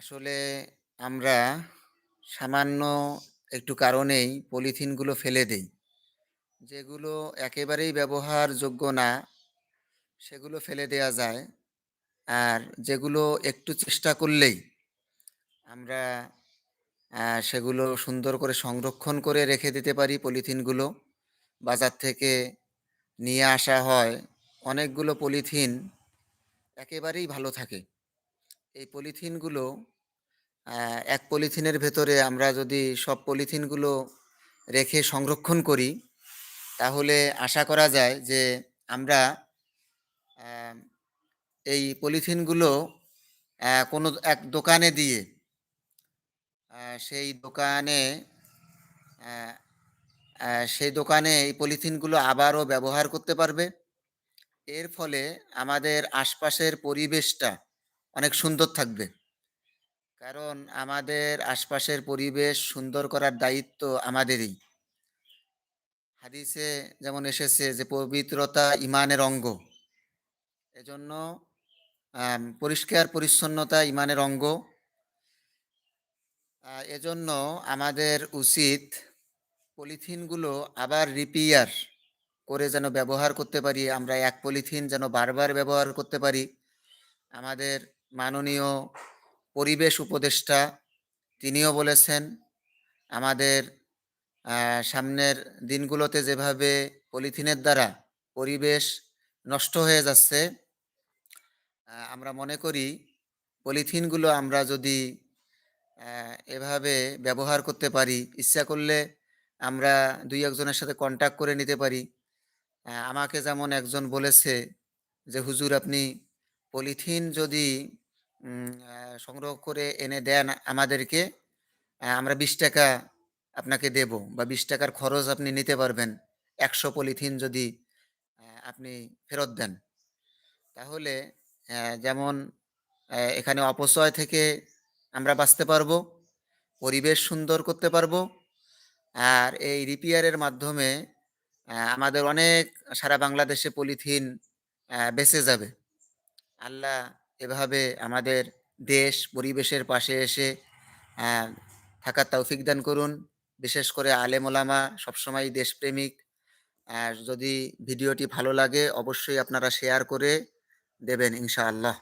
আসলে আমরা সামান্য একটু কারণেই পলিথিনগুলো ফেলে দেই। যেগুলো একেবারেই ব্যবহারযোগ্য না, সেগুলো ফেলে দেয়া যায়। আর যেগুলো একটু চেষ্টা করলেই আমরা সেগুলো সুন্দর করে সংরক্ষণ করে রেখে দিতে পারি পলিথিনগুলো। বাজার থেকে নিয়ে আসা হয় অনেকগুলো পলিথিন একেবারেই ভালো থাকে। এই পলিথিনগুলো এক পলিথিনের ভেতরে আমরা যদি সব পলিথিনগুলো রেখে সংরক্ষণ করি, তাহলে আশা করা যায় যে আমরা এই পলিথিনগুলো কোনো এক দোকানে দিয়ে সেই দোকানে সেই দোকানে এই পলিথিনগুলো আবারও ব্যবহার করতে পারবে। এর ফলে আমাদের আশপাশের পরিবেশটা অনেক সুন্দর থাকবে। কারণ আমাদের আশপাশের পরিবেশ সুন্দর করার দায়িত্ব আমাদেরই। হাদিসে যেমন এসেছে যে, পবিত্রতা ইমানের অঙ্গ। এজন্য পরিষ্কার পরিচ্ছন্নতা ইমানের অঙ্গ। এজন্য আমাদের উচিত পলিথিনগুলো আবার রিপেয়ার করে যেন ব্যবহার করতে পারি। আমরা এক পলিথিন যেন বারবার ব্যবহার করতে পারি। আমাদের মাননীয় পরিবেশ উপদেষ্টা তিনিও বলেছেন, আমাদের সামনের দিনগুলোতে যেভাবে পলিথিনের দ্বারা পরিবেশ নষ্ট হয়ে যাচ্ছে, আমরা মনে করি পলিথিনগুলো আমরা যদি এভাবে ব্যবহার করতে পারি, ইচ্ছা করলে আমরা দুই একজনের সাথে কনট্যাক্ট করে নিতে পারি। আমাকে যেমন একজন বলেছে যে, "হুজুর আপনি পলিথিন যদি সংগ্রহ করে এনে দেন আমাদেরকে, আমরা বিশ টাকা আপনাকে দেব বা বিশ টাকার খরচ আপনি নিতে পারবেন। ১০০ পলিথিন যদি আপনি ফেরত দেন।" তাহলে যেমন এখানে অপচয় থেকে আমরা বাঁচতে পারব, পরিবেশ সুন্দর করতে পারব। আর এই রিপেয়ারের মাধ্যমে আমাদের অনেক সারা বাংলাদেশে পলিথিন বেঁচে যাবে। আল্লাহ এভাবে আমাদের দেশ, পরিবেশের পাশে এসে থাকার তৌফিক দান করুন। বিশেষ করে আলেম ওলামা সবসময় দেশপ্রেমিক। আর যদি ভিডিওটি ভালো লাগে অবশ্যই আপনারা শেয়ার করে দেবেন ইনশাআল্লাহ।